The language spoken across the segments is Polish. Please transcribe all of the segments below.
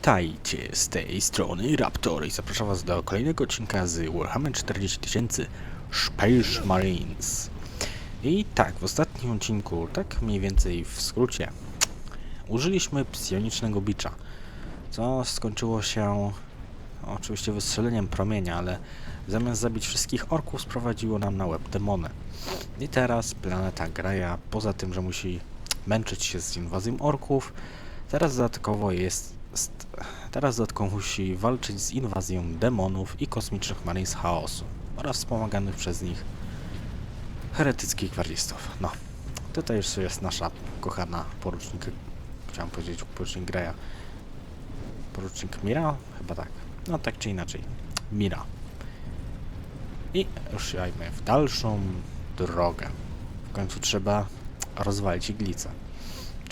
Witajcie z tej strony Raptor i zapraszam was do kolejnego odcinka z Warhammer 40 000 Space Marines. I tak, w ostatnim odcinku, tak mniej więcej w skrócie, użyliśmy psionicznego bicza, co skończyło się oczywiście wystrzeleniem promienia, ale zamiast zabić wszystkich orków sprowadziło nam na łeb demony. I teraz planeta Graja, poza tym, że musi męczyć się z inwazją orków, teraz dodatkowo jest St- Teraz dodatkowo musi walczyć z inwazją demonów i kosmicznych marines chaosu oraz wspomaganych przez nich heretyckich gwardzistów. No, tutaj jeszcze jest nasza kochana porucznik, chciałem powiedzieć porucznik Greya, porucznik Mira? Chyba tak. No tak czy inaczej, Mira. I ruszajmy w dalszą drogę. W końcu trzeba rozwalić iglicę.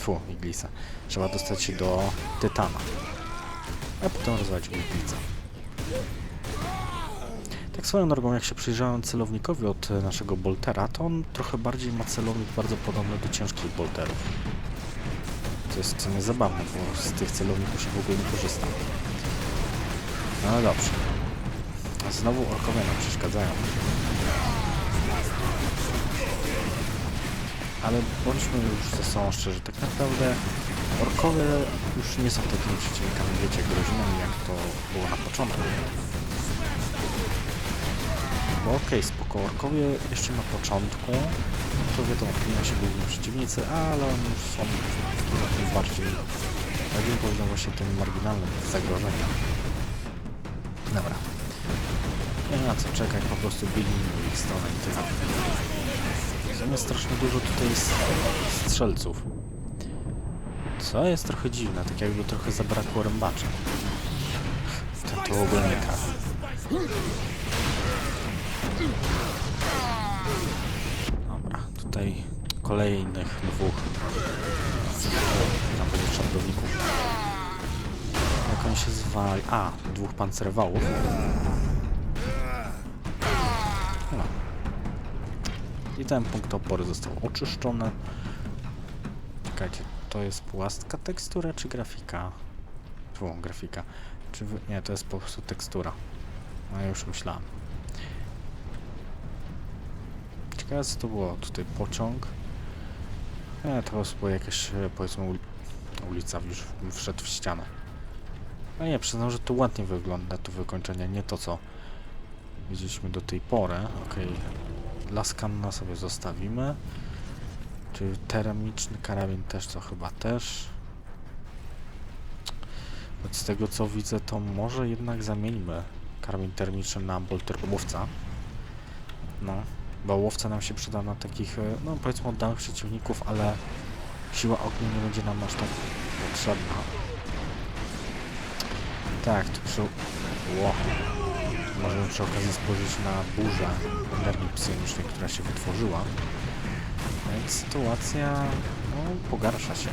Tfu, iglica. Trzeba dostać się do Tytana. A potem rozwalić iglicę. Tak swoją drogą, jak się przyjrzałem celownikowi od e, naszego Boltera, to on trochę bardziej ma celownik bardzo podobny do ciężkich Bolterów. To jest w sumie zabawne, bo z tych celowników się w ogóle nie korzysta. No ale dobrze. Znowu orkowie nam przeszkadzają. Ale bądźmy już ze sobą szczerzy, tak naprawdę orkowie już nie są takimi przeciwnikami, wiecie, groźnymi jak to było na początku. Bo okej, spoko, orkowie jeszcze na początku, to wiadomo, powinni się główni przeciwnicy, ale oni już są takim bardziej, bardziej powiedział właśnie tym marginalnym zagrożeniem. Dobra. Nie ma co czekać, po prostu biegnijmy w ich stronę i tyle. Zamiast strasznie dużo tutaj jest strzelców. Co jest trochę dziwne, tak jakby trochę zabrakło rębacza. Ten to ogólnie nie trafi. Dobra, tutaj kolejnych dwóch tam będzie czarowników. Jak oni się zwali... A, dwóch pancerwałów. I ten punkt oporu został oczyszczony. Czekajcie, to jest płastka tekstura czy grafika? Tu, grafika. Czy wy... Nie, to jest po prostu tekstura. No ja już myślałem. Ciekawe co to było tutaj pociąg. Nie, to było jakaś e, powiedzmy uli ulica już wszedł w ścianę. No nie, przyznam, że to ładnie wygląda to wykończenie, nie to co widzieliśmy do tej pory. Okej, Laskanna sobie zostawimy. Czy termiczny karabin też to chyba też. Choć z tego co widzę, to może jednak zamieńmy karabin termiczny na bolter łowca. No, bo łowca nam się przyda na takich, e, no powiedzmy oddanych przeciwników, ale siła ognia nie będzie nam aż tak potrzebna. Tak, tu przy... Możemy przy okazji spojrzeć na burzę energii psionicznej, która się wytworzyła. Więc sytuacja no, pogarsza się.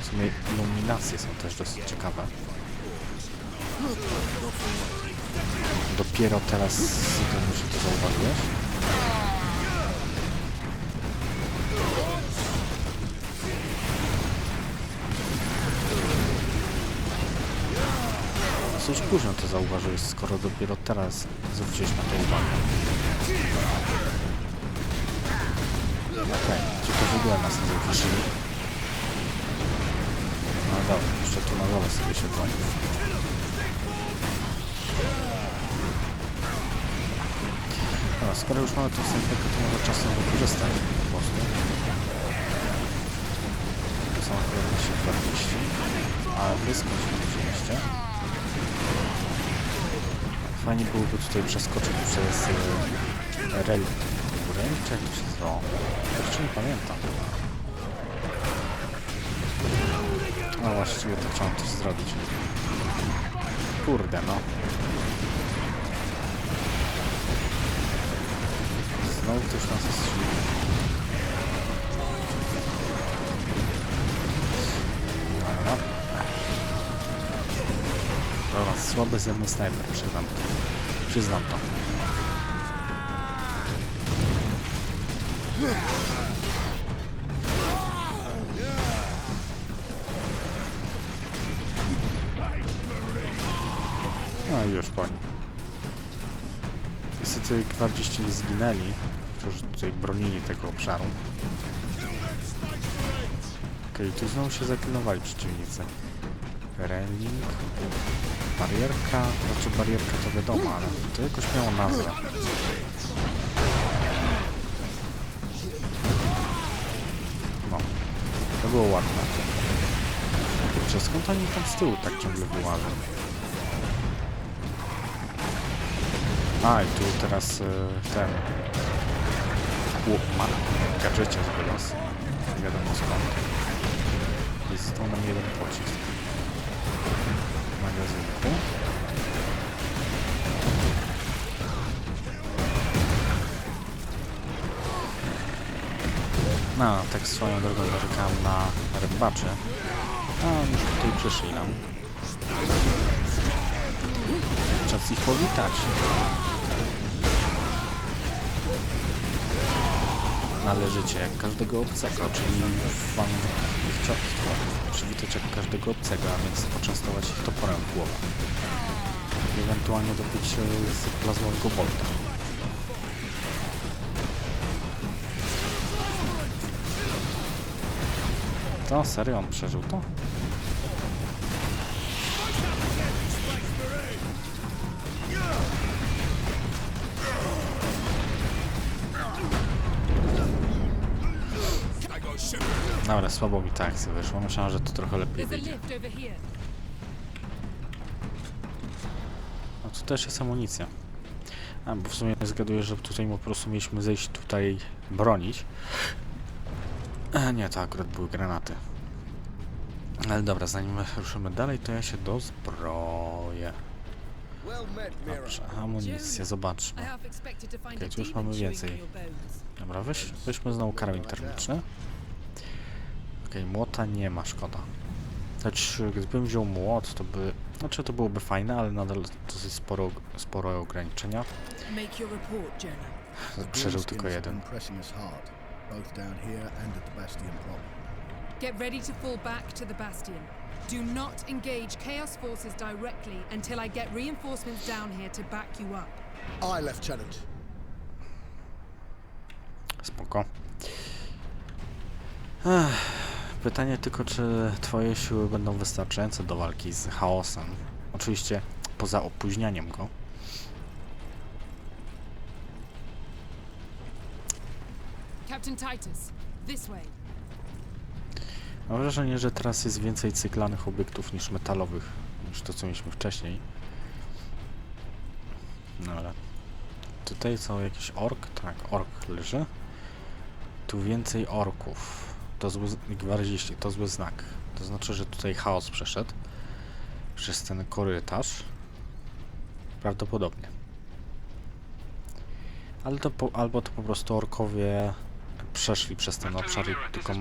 W sumie iluminacje są też dosyć ciekawe. Dopiero teraz że to zauważyłeś? Dosyć późno to zauważyłeś, skoro dopiero teraz zwróciłeś na to uwagę. Okej, czy to w ogóle nas nie zauważyli? No dobra, jeszcze tu na dole sobie się broni. Dobra, skoro już mamy tą sępkę, to może czasem wykorzystać po prostu. To są akurat nasi 40, a wy skąd? Fajnie byłoby tutaj przeskoczyć przez y, relikt się nazywało? Jeszcze nie pamiętam. No właściwie to chciałem coś zrobić. Kurde no. Znowu ktoś nas strzelił. Słaby ze mnie snajper, przyznam. Przyznam to. No i już po nim. Niestety gwardziści nie zginęli, którzy tutaj bronili tego obszaru. Okej, tu znowu się zaklinowali przeciwnicy. Reling, barierka, znaczy barierka to wiadomo, ale to jakoś miało nazwę. No, to było ładne. Kurczę, skąd oni tam z tyłu tak ciągle wyłażą? A, i tu teraz y, ten... Łupman, gadżecie z wylos. Nie wiadomo skąd. Jest to nam jeden pocisk. No, tak swoją drogą narzekałem na rybacze. A oni już tutaj przyszli nam. Czas ich powitać. Należycie jak każdego obcego, czyli wam chciał przywitać jak każdego obcego, a więc poczęstować ich toporem w głowę. Ewentualnie dobyć e, z plazmowego bolta. To serio on przeżył to? Dobra, słabo mi ta akcja wyszła. Myślałem, że to trochę lepiej wyjdzie. No tu też jest amunicja. A, bo w sumie zgaduję, że tutaj po prostu mieliśmy zejść tutaj bronić. E, nie, to akurat były granaty. Ale dobra, zanim ruszymy dalej, to ja się dozbroję. Dobrze, amunicja, zobaczmy. Okej, a tu już mamy więcej. Dobra, weź, weźmy znowu karabin termiczny. Okej, młota nie ma, szkoda. Choć gdybym wziął młot, to by... Znaczy to byłoby fajne, ale nadal dosyć sporo, sporo ograniczenia. Przeżył tylko jeden. Get ready to fall back to the Bastion. Do not engage Chaos forces directly until I get reinforcements down here to back you up. I left challenge. Spoko. Ech, pytanie tylko, czy twoje siły będą wystarczające do walki z chaosem. Oczywiście poza opóźnianiem go. Captain Titus, this way. Mam wrażenie, że teraz jest więcej cyklanych obiektów niż metalowych, niż to, co mieliśmy wcześniej. Dobra. Tutaj są jakiś ork? Tak, ork leży. Tu więcej orków. To zły, gwardziści, to zły znak. To znaczy, że tutaj chaos przeszedł przez ten korytarz. Prawdopodobnie. Ale to po, albo to po prostu orkowie przeszli przez ten obszar i tylko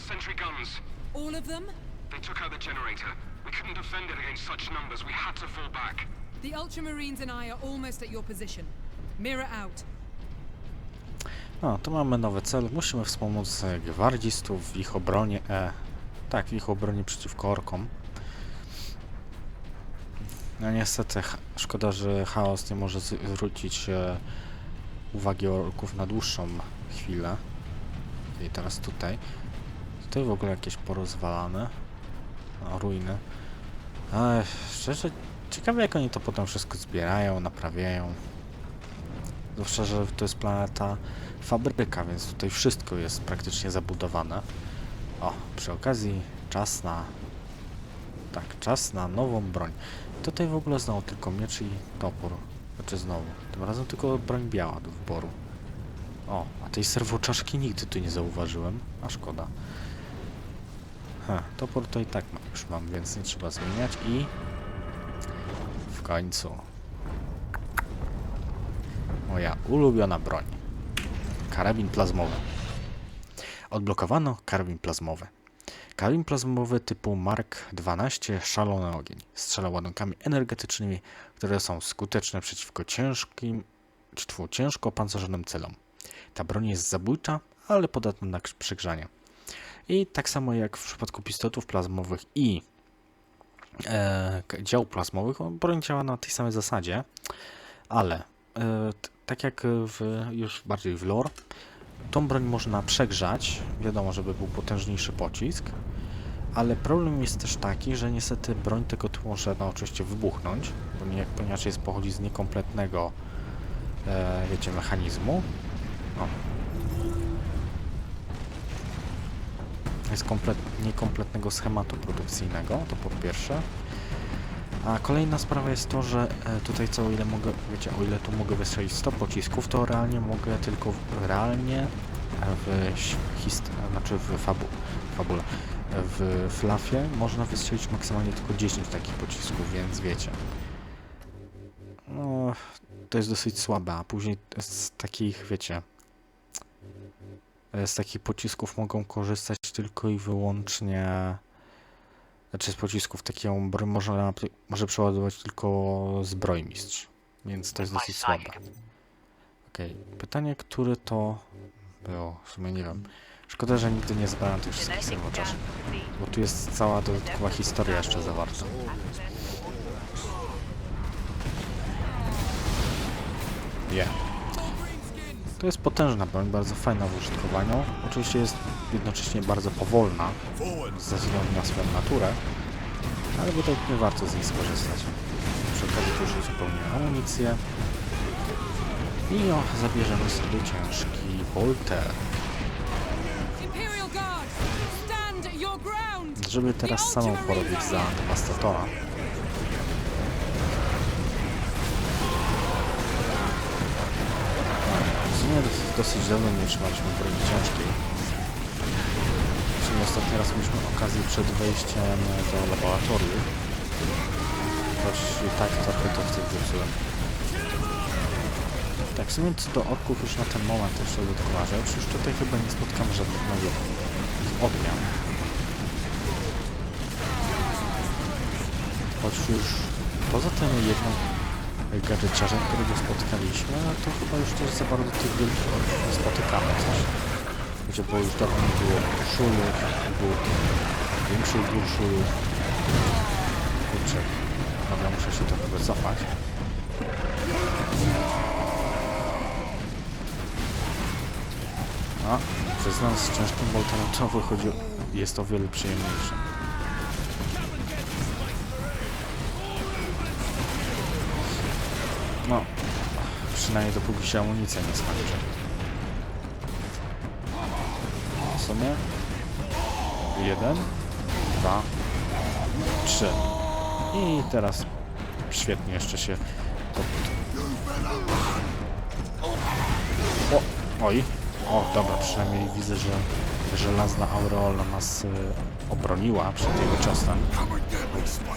sentry guns. All of them? They took out the generator. We couldn't defend it against such numbers. We had to fall back. The Ultramarines and I are almost at your position. Mirror out. No, to mamy nowy cel. Musimy wspomóc e, gwardzistów w ich obronie. E, tak, w ich obronie przeciwko orkom. No niestety, szkoda, że chaos nie może zwrócić e, uwagi orków na dłuższą chwilę. I teraz tutaj. Tutaj w ogóle jakieś porozwalane. No, ruiny. Ale szczerze, ciekawe jak oni to potem wszystko zbierają, naprawiają. Zwłaszcza, że to jest planeta fabryka, więc tutaj wszystko jest praktycznie zabudowane. O, przy okazji czas na... Tak, czas na nową broń. Tutaj w ogóle znowu tylko miecz i topór. Znaczy znowu. Tym razem tylko broń biała do wyboru. O, a tej serwoczaszki nigdy tu nie zauważyłem. A szkoda. Ha, topór to i tak już mam, więc nie trzeba zmieniać i... W końcu. Moja ulubiona broń. Karabin plazmowy. Odblokowano karabin plazmowy. Karabin plazmowy typu Mark XII Szalony Ogień. Strzela ładunkami energetycznymi, które są skuteczne przeciwko ciężkim, tfu, ciężko opancerzonym celom. Ta broń jest zabójcza, ale podatna na przegrzanie. I tak samo jak w przypadku pistoletów plazmowych i e, dział plazmowych, broń działa na tej samej zasadzie, ale e, tak jak w, już bardziej w lore, tą broń można przegrzać, wiadomo, żeby był potężniejszy pocisk, ale problem jest też taki, że niestety broń tego typu może no, oczywiście wybuchnąć, ponieważ jest pochodzi z niekompletnego e, wiecie, mechanizmu. O. Jest komplet, niekompletnego schematu produkcyjnego, to po pierwsze. A kolejna sprawa jest to, że e, tutaj co o ile mogę, wiecie, o ile tu mogę wystrzelić 100 pocisków, to realnie mogę tylko w, realnie w ś- hist, znaczy w fabu, fabule, w flafie można wystrzelić maksymalnie tylko 10 takich pocisków, więc wiecie. No, to jest dosyć słabe, a później z takich, wiecie, e, z takich pocisków mogą korzystać tylko i wyłącznie, znaczy z pocisków taką broń można, może przeładować tylko zbrojmistrz, więc to jest dosyć słabe. Okej, pytanie, który to było, w sumie nie wiem. Szkoda, że nigdy nie zbadałem tych wszystkich serwoczaszek, bo tu jest cała dodatkowa historia jeszcze zawarta. Je. To jest potężna broń, bardzo fajna w użytkowaniu. Oczywiście jest jednocześnie bardzo powolna ze względu na swoją naturę, ale według mnie warto z niej skorzystać. Przy okazji tu już uzupełniłem amunicję i o, zabierzemy sobie ciężki bolter, żeby teraz samą porobić za devastatora. Dosyć dawno nie trzymaliśmy broni ciężkiej. W ostatni raz mieliśmy okazję przed wejściem do laboratorium. Choć tak trochę to wtedy zepsułem. Tak, w sumie do orków już na ten moment jeszcze dodatkowa rzecz. Już tutaj chyba nie spotkamy żadnych nowych odmian. Choć już poza tym jednym gadżeciarzem, którego spotkaliśmy, no to chyba już też za bardzo tych wielkich nie spotykamy coś. Gdzie już dawno nie było urszulów, było większych urszulów. Kurczę, dobra, muszę się trochę wycofać. A, przyznam, z ciężkim bolterem to wychodzi, jest o wiele przyjemniejsze. Przynajmniej dopóki się amunicja nie skończy. W sumie jeden, dwa, trzy. I teraz świetnie jeszcze się. O, oj. O, dobra, przynajmniej widzę, że żelazna aureola nas y, obroniła przed jego ciosem.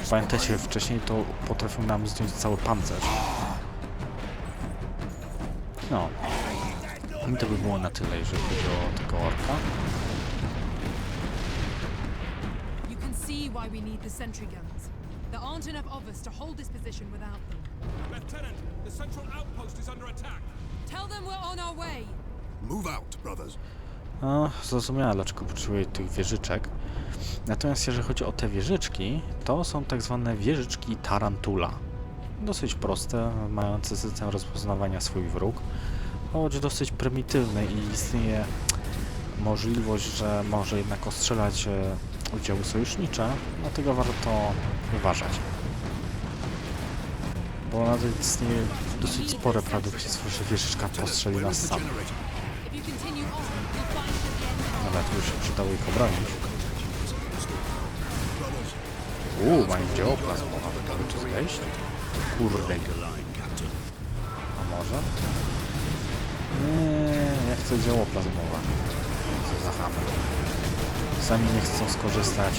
Pamiętacie, wcześniej to potrafił nam zdjąć cały pancerz. No. I to by było na tyle, jeżeli chodzi o tego orka. You can see why we need the sentry guns. There aren't enough of us to hold this position without them. Lieutenant, the central outpost is under attack. Tell them we're on our way. Move out, brothers. No, zrozumiałem, dlaczego potrzebuję tych wieżyczek. Natomiast jeżeli chodzi o te wieżyczki, to są tak zwane wieżyczki Tarantula. Dosyć proste, mające system rozpoznawania swój wróg, choć dosyć prymitywny i istnieje możliwość, że może jednak ostrzelać e, oddziały sojusznicze, dlatego warto uważać. Bo nawet istnieje dosyć spore prawdopodobieństwo, że wieżyczka postrzeli nas sam. Dobra, tu się przydało ich obronić. Uuu, mają dzieło plazmowe. Gotowe czy zejść? Kurde. A może? Nie, ja chcę dzieło plazmowe. Co za chamy. Sami nie chcą skorzystać.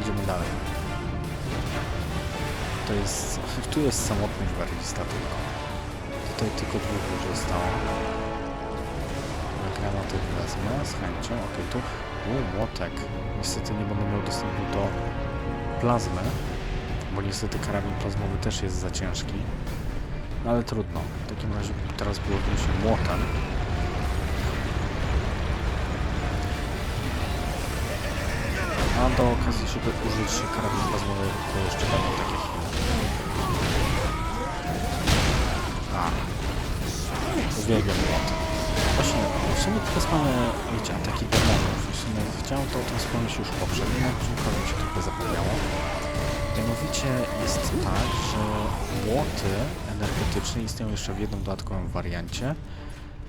Idziemy dalej. To jest... Tu jest samotny gwardzista tylko. Tutaj tylko dwóch już zostało. Granaty wezmę z chęcią. Ok, tu. U, młotek. Niestety nie będę miał dostępu do plazmę, bo niestety karabin plazmowy też jest za ciężki. No ale trudno. W takim razie teraz byłoby się młotem. A do okazji, żeby użyć się karabin plazmowy, to jeszcze będą takie chwile. A. Uwielbiam młot. Właśnie, w sumie teraz mamy, wiecie, ataki demonów. W sumie chciałem to o tym wspomnieć już poprzednim odcinku, ale mi się trochę zapomniało. Mianowicie jest tak, że młoty energetyczne istnieją jeszcze w jednym dodatkowym wariancie.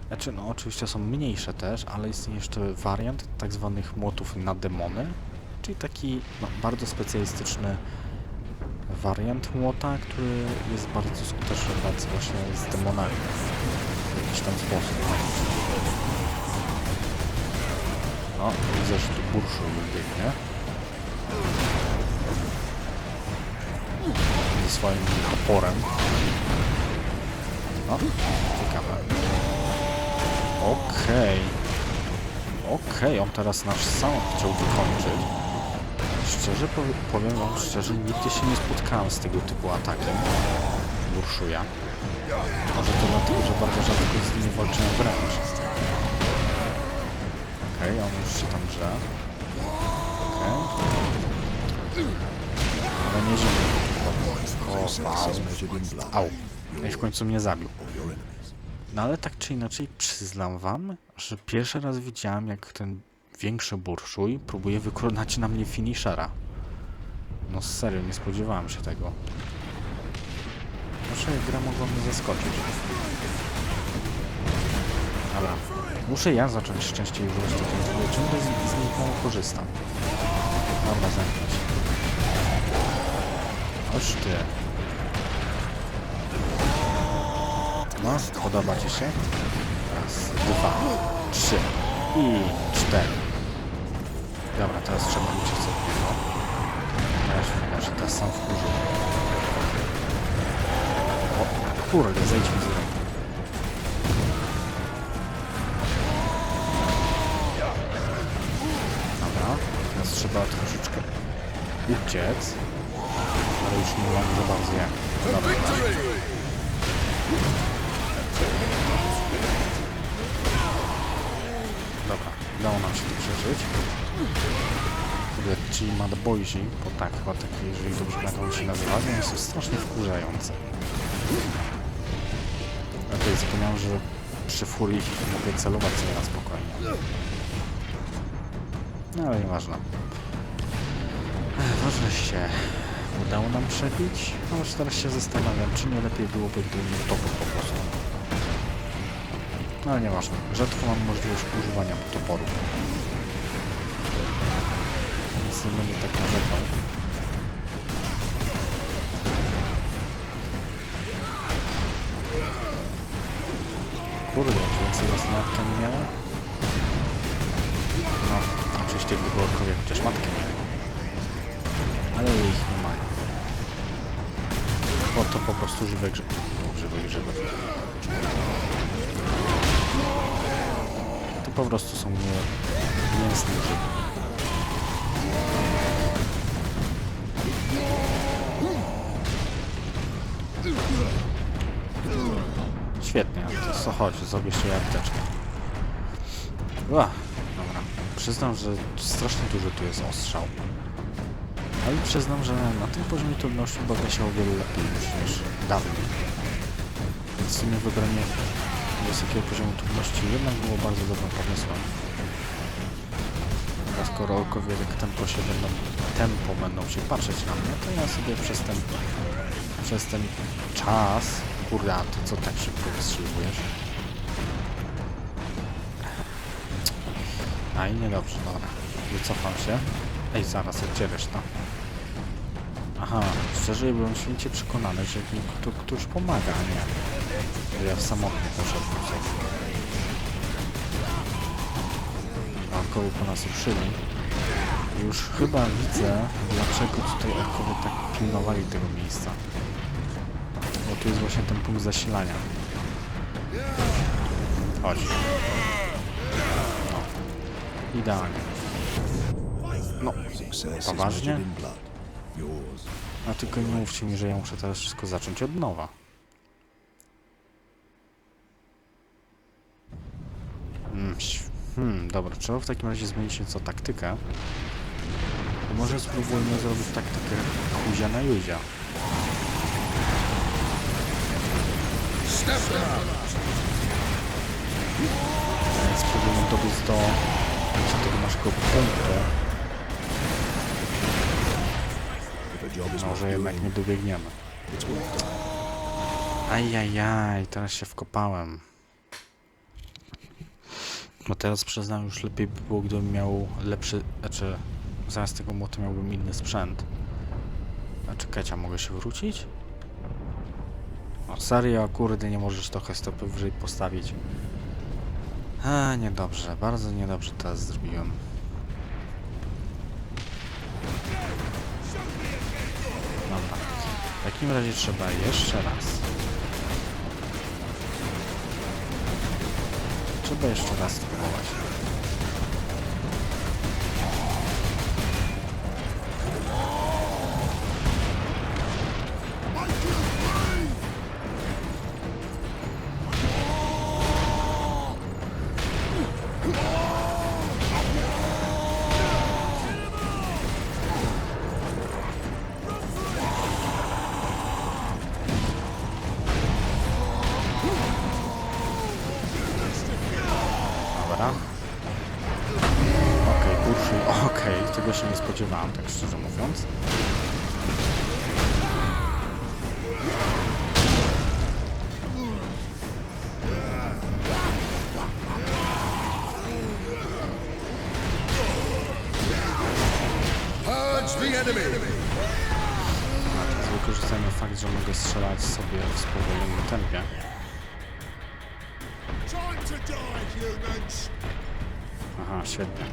Znaczy, no oczywiście są mniejsze też, ale istnieje jeszcze wariant tak zwanych młotów na demony, czyli taki no, bardzo specjalistyczny wariant młota, który jest bardzo skuteczny w walce właśnie z demonami w jakiś tam sposób. No, widzę, że tu burszu biegnie. Ze swoim oporem. No, ciekawe. Okej. Okej, on teraz nasz sound chciał wykończyć. Szczerze powie- powiem wam szczerze, nigdy się nie spotkałem z tego typu atakiem. Burszuja. Może to dlatego, że bardzo rzadko z nimi walczyłem wręcz. Okej, on już się tam drze. Okej. Ale nie zimno. O. Au. I w końcu mnie zabił. No ale tak czy inaczej przyznam wam, że pierwszy raz widziałem jak ten większy burszuj próbuje wykonać na mnie finishera. No serio, nie spodziewałem się tego. Muszę gra mogła mnie zaskoczyć. Dobra. Muszę ja zacząć częściej używać takiej zbroji. Ciągle z, z nich mało korzystam. Dobra, zamknij się. Chodź ty. No, podoba Ci się? Raz, dwa, trzy i cztery. Dobra, teraz trzeba uciec od niego. Teraz może teraz sam wkurzył. O, kurde, zejdźmy z drogi. Uciec. Ale już nie mam za bardzo jak. Dobra, Dobra, udało nam się to przeżyć. Kurde, Mad Boysi, bo tak, chyba tak, jeżeli dobrze jak się nazywa, oni są strasznie wkurzające. Okej, zapomniałem, że przy furii mogę celować sobie na spokojnie. No ale nieważne. Ważne się udało nam przebić, no już teraz się zastanawiam, czy nie lepiej byłoby, to po prostu. No ale nieważne. Rzadko mam możliwość używania toporu. Więc nie będę tak narzekał. Kurde, czy więcej zastanawiania nie miałem? No, oczywiście gdyby orkowie chociaż matkę. To po prostu żywe grzyby. Żywe grzyby. To po prostu są nie mięsne grzyby. Świetnie, to co chodzi, zrobię sobie apteczkę. Dobra. Przyznam, że strasznie dużo tu jest ostrzał. Ale przyznam, że na tym poziomie trudności bawię się o wiele lepiej niż, niż dawniej. Więc w sumie wybranie wysokiego poziomu trudności jednak było bardzo dobrym pomysłem. A skoro orkowie tak tempo się będą, tempo będą się patrzeć na mnie, to ja sobie przez ten, przez ten czas, kurde, a ty co tak szybko wystrzeliwujesz? A i niedobrze, dobra. Wycofam się. Ej, zaraz, jak gdzie reszta? Aha, szczerze byłem święcie przekonany, że mi tu ktoś pomaga, a nie. Że ja w samotnie poszedłem sobie. Orkowie po nas ruszyli. Już chyba widzę, dlaczego tutaj orkowie tak pilnowali tego miejsca. Bo tu jest właśnie ten punkt zasilania. Chodź. No. Idealnie. No, Poważnie? A tylko nie mówcie mi, że ja muszę teraz wszystko zacząć od nowa. Hmm, hmm dobra, trzeba w takim razie zmienić nieco taktykę. To może spróbujmy zrobić taktykę kuzia na juzia. Spróbujmy dobiec do do tego naszego punktu. If a job is Może worth jednak nie dobiegniemy. Ajajaj, teraz się wkopałem. No teraz przyznam, już lepiej by było, gdybym miał lepszy, znaczy zamiast tego młotu miałbym inny sprzęt. A czekajcie, a mogę się wrócić? O, serio, kurde, nie możesz trochę stopy wyżej postawić. A, niedobrze, bardzo niedobrze teraz zrobiłem. W takim razie trzeba jeszcze raz. Trzeba jeszcze raz spróbować. Nie spodziewałem, tak szczerze mówiąc. Wykorzystajmy fakt, że mogę strzelać sobie w spowolnionym tempie. Aha, świetnie.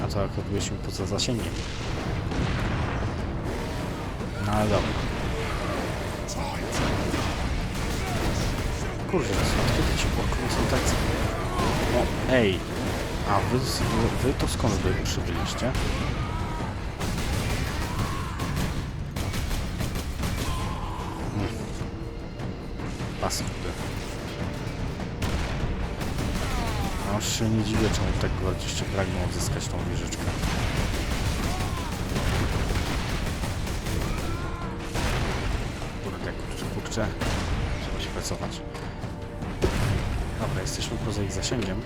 A to akurat byliśmy poza zasięgiem. No ale dobra. Kurde, skąd ci po konsultacji? No, ej! A wy, wy, to skąd wy przybyliście? Hmm. No się nie dziwię, czemu tak gwardziście pragną odzyskać tą wieżyczkę. Kurde, kurczę, kurczę. Trzeba się pracować. Dobra, jesteśmy poza ich zasięgiem.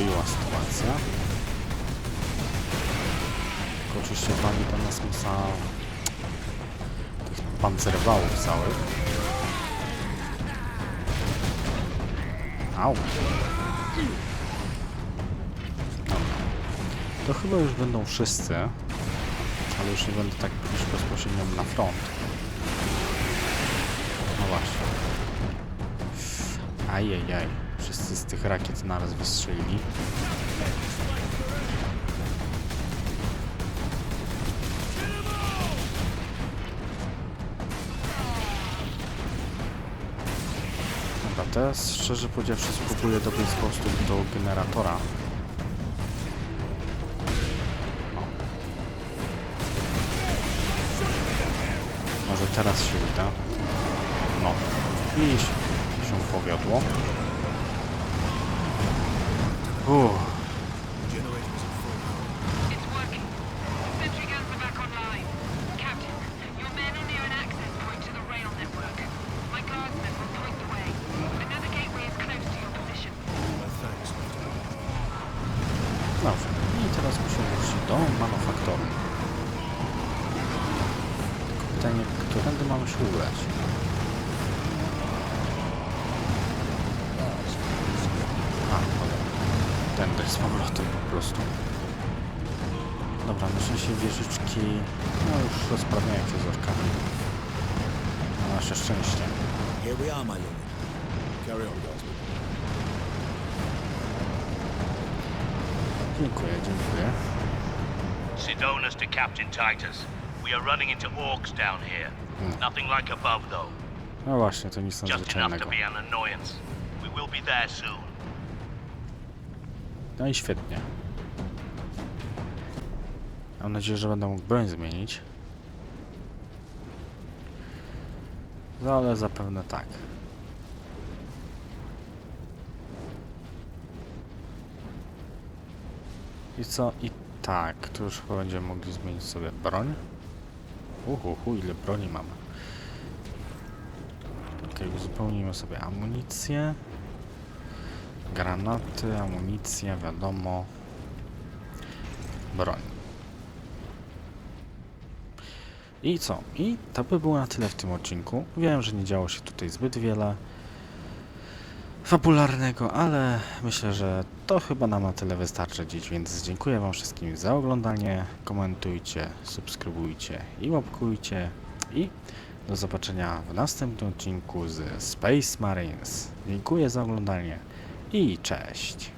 Uspokoiła sytuacja. Tylko oczywiście wami ta nas masa tych pancerwałów całych. Au. Dobra. To chyba już będą wszyscy, ale już nie będę tak już bezpośrednio na front. No właśnie. Ajajaj. Wszyscy z tych rakiet naraz wystrzelili. Dobra, teraz szczerze powiedziawszy spróbuję po prostu do generatora. Może teraz się uda. No. I się powiodło. Uff. Generators at full power. It's working. Sentry guns are back online. Captain, your men are near an access point to the rail network. My guardsmen will point the way. Another gateway is close to your position. Well, thanks, Lieutenant. Dobrze. I teraz musimy do manufaktory. Tylko pytanie, którędy mamy się ubrać? Tędy z powrotem po prostu. Dobra, na szczęście wieżyczki no już rozprawiają się z orkami. Na nasze szczęście. Here we are, my lord. Carry on. Dziękuję, dziękuję. Sidonis to Captain Titus. We are running into orcs down here. Nothing like above, though. No właśnie, to nic Just enough to nadzwyczajnego. be an annoyance. We will be there soon. No i świetnie. Mam nadzieję, że będę mógł broń zmienić. No ale zapewne tak. I co? I tak, tu już będziemy mogli zmienić sobie broń. Uhu, ile broni mamy. Ok, uzupełnimy sobie amunicję. Granaty, amunicja, wiadomo. Broń. I co? I to by było na tyle w tym odcinku. Wiem, że nie działo się tutaj zbyt wiele fabularnego, ale myślę, że to chyba nam na tyle wystarczy dziś, więc dziękuję Wam wszystkim za oglądanie. Komentujcie, subskrybujcie i łapkujcie. I do zobaczenia w następnym odcinku z Space Marines. Dziękuję za oglądanie i cześć.